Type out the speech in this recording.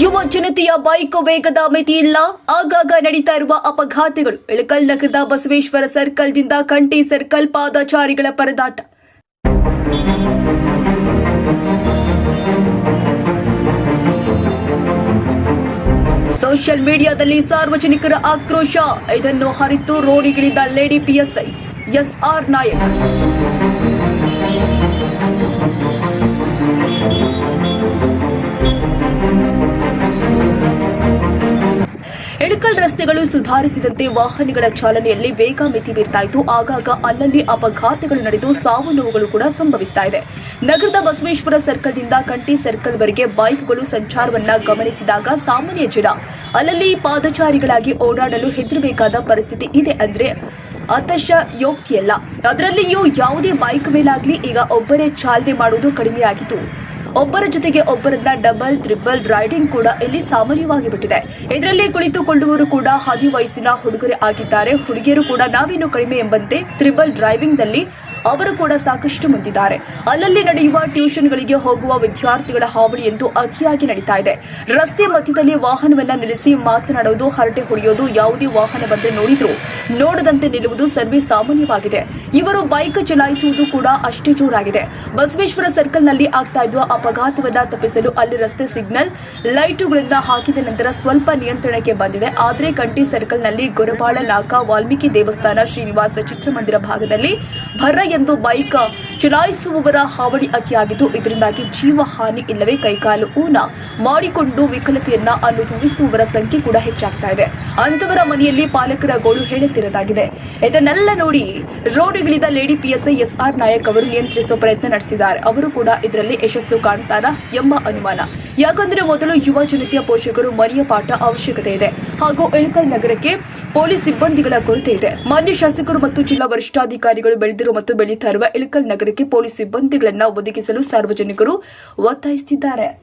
ಯುವ ಜನತೆಯ ಬೈಕ್ ವೇಗದ ಮಿತಿ ಇಲ್ಲ ಆಗಾಗ ನಡೀತಾ ಇರುವ ಅಪಘಾತಗಳು. ಇಳಕಲ್ ನಗರದ ಬಸವೇಶ್ವರ ಸರ್ಕಲ್ದಿಂದ ಕಂಠಿ ಸರ್ಕಲ್ ಪಾದಚಾರಿಗಳ ಪರದಾಟ. ಸೋಷಿಯಲ್ ಮೀಡಿಯಾದಲ್ಲಿ ಸಾರ್ವಜನಿಕರ ಆಕ್ರೋಶ. ಇದನ್ನು ಹರಿತು ರೋಡಿಗಿಳಿದ lady PSI S R Nayak. Ilkal ರಸ್ತೆಗಳು ಸುಧಾರಿಸಿದಂತೆ ವಾಹನಗಳ ಚಾಲನೆಯಲ್ಲಿ ವೇಗ ಮಿತಿ ಮೀರ್ತಾ ಇದ್ದು ಆಗಾಗ ಅಲ್ಲಲ್ಲಿ ಅಪಘಾತಗಳು ನಡೆದು ಸಾವು ನೋವುಗಳು ಕೂಡ ಸಂಭವಿಸ್ತಾ ಇದೆ. ನಗರದ ಬಸವೇಶ್ವರ ಸರ್ಕಲ್ದಿಂದ ಕಂಠಿ ಸರ್ಕಲ್ವರೆಗೆ ಬೈಕ್ಗಳು ಸಂಚಾರವನ್ನ ಗಮನಿಸಿದಾಗ ಸಾಮಾನ್ಯ ಜನ ಅಲ್ಲಲ್ಲಿ ಪಾದಚಾರಿಗಳಾಗಿ ಓಡಾಡಲು ಹೆದರಬೇಕಾದ ಪರಿಸ್ಥಿತಿ ಇದೆ ಅಂದ್ರೆ ಅತಶ ಯೋಕ್ತಿಯಲ್ಲ ಅದರಲ್ಲಿಯೂ ಯಾವುದೇ ಬೈಕ್ ಮೇಲಾಗ್ಲಿ ಈಗ ಒಬ್ಬರೇ ಚಾಲನೆ ಮಾಡುವುದು ಕಡಿಮೆಯಾಗಿತ್ತು. ಒಬ್ಬರ ಜೊತೆಗೆ ಒಬ್ಬರನ್ನ ಡಬಲ್, ತ್ರಿಬಲ್ ರೈಡಿಂಗ್ ಕೂಡ ಇಲ್ಲಿ ಸಾಮಾನ್ಯವಾಗಿ ಬಿಟ್ಟಿದೆ ಇದರಲ್ಲಿ ಕುಳಿತುಕೊಳ್ಳುವರು ಕೂಡ ಹದಿ ವಯಸ್ಸಿನ ಹುಡುಗರೇ ಆಗಿದ್ದಾರೆ. ಹುಡುಗಿಯರು ಕೂಡ ನಾವೇನು ಕಡಿಮೆ ಎಂಬಂತೆ ತ್ರಿಬಲ್ ಡ್ರೈವಿಂಗ್ನಲ್ಲಿ ಅವರು ಕೂಡ ಸಾಕಷ್ಟು ಮುಂದಿದ್ದಾರೆ. ಅಲ್ಲಲ್ಲಿ ನಡೆಯುವ ಟ್ಯೂಷನ್ಗಳಿಗೆ ಹೋಗುವ ವಿದ್ಯಾರ್ಥಿಗಳ ಹಾವಳಿ ಎಂದು ಅತಿಯಾಗಿ ನಡೀತಾ ಇದೆ. ರಸ್ತೆ ಮಧ್ಯದಲ್ಲಿ ವಾಹನವನ್ನ ನಿಲ್ಲಿಸಿ ಮಾತನಾಡುವುದು, ಹರಟೆ ಹೊಡೆಯೋದು, ಯಾವುದೇ ವಾಹನ ಬಂದ್ರೆ ನೋಡಿದ್ರು, ನೋಡದಂತೆ ನಿಲ್ಲುವುದು ಸರ್ವೇ ಸಾಮಾನ್ಯವಾಗಿದೆ. ಇವರು ಬೈಕ್ ಚಲಾಯಿಸುವುದು ಕೂಡ ಅಷ್ಟೇ ಜೋರಾಗಿದೆ. ಬಸವೇಶ್ವರ ಸರ್ಕಲ್ನಲ್ಲಿ ಆಗ್ತಾ ಇರುವ ಅಪಘಾತವನ್ನ ತಪ್ಪಿಸಲು ಅಲ್ಲಿ ರಸ್ತೆ ಸಿಗ್ನಲ್, ಲೈಟುಗಳನ್ನ ಹಾಕಿದ ನಂತರ ಸ್ವಲ್ಪ ನಿಯಂತ್ರಣಕ್ಕೆ ಬಂದಿದೆ. ಆದರೆ ಕಂಠಿ ಸರ್ಕಲ್ನಲ್ಲಿ ಗೊರಬಾಳ ನಾಕ ವಾಲ್ಮೀಕಿ ದೇವಸ್ಥಾನ ಶ್ರೀನಿವಾಸ ಚಿತ್ರಮಂದಿರ ಭಾಗದಲ್ಲಿ ಭರ ಎಂದು ಬೈಕ್ ಚಲಾಯಿಸುವವರ ಹಾವಳಿ ಅತಿಯಾಗಿದ್ದು, ಇದರಿಂದಾಗಿ ಜೀವ ಹಾನಿ ಇಲ್ಲವೇ ಕೈಕಾಲು ಊನ ಮಾಡಿಕೊಂಡು ವಿಕಲತೆಯನ್ನ ಅನುಭವಿಸುವವರ ಸಂಖ್ಯೆ ಕೂಡ ಹೆಚ್ಚಾಗ್ತಾ ಇದೆ. ಅಂತವರ ಮನೆಯಲ್ಲಿ ಪಾಲಕರ ಗೋಳು ಹೇಳುತ್ತಿರದಾಗಿದೆ. ಇದನ್ನೆಲ್ಲ ನೋಡಿ ರೋಡಿಗಿಳಿದ lady PSI S R Nayak ಅವರು ನಿಯಂತ್ರಿಸುವ ಪ್ರಯತ್ನ ನಡೆಸಿದ್ದಾರೆ. ಅವರು ಕೂಡ ಇದರಲ್ಲಿ ಯಶಸ್ಸು ಕಾಣ್ತಾರಾ ಎಂಬ ಅನುಮಾನ. ಯಾಕಂದ್ರೆ ಮೊದಲು ಯುವ ಜನತೆಯ ಪೋಷಕರು ಮನೆಯ ಪಾಠ ಅವಶ್ಯಕತೆ ಇದೆ. ಹಾಗೂ ಇಳಕಲ್ ನಗರಕ್ಕೆ ಪೊಲೀಸ್ ಸಿಬ್ಬಂದಿಗಳ ಕೊರತೆ ಇದೆ. ಮಾನ್ಯ ಶಾಸಕರು ಮತ್ತು ಜಿಲ್ಲಾ ವರಿಷ್ಠಾಧಿಕಾರಿಗಳು ಬೆಳೆದಿರುವ ಮತ್ತು ಬೆಳೀತಾ ಇರುವ ಇಳಕಲ್ ಪೊಲೀಸ್ ಸಿಬ್ಬಂದಿಗಳನ್ನ ಒದಗಿಸಲು ಸಾರ್ವಜನಿಕರು ಒತ್ತಾಯಿಸಿದ್ದಾರೆ.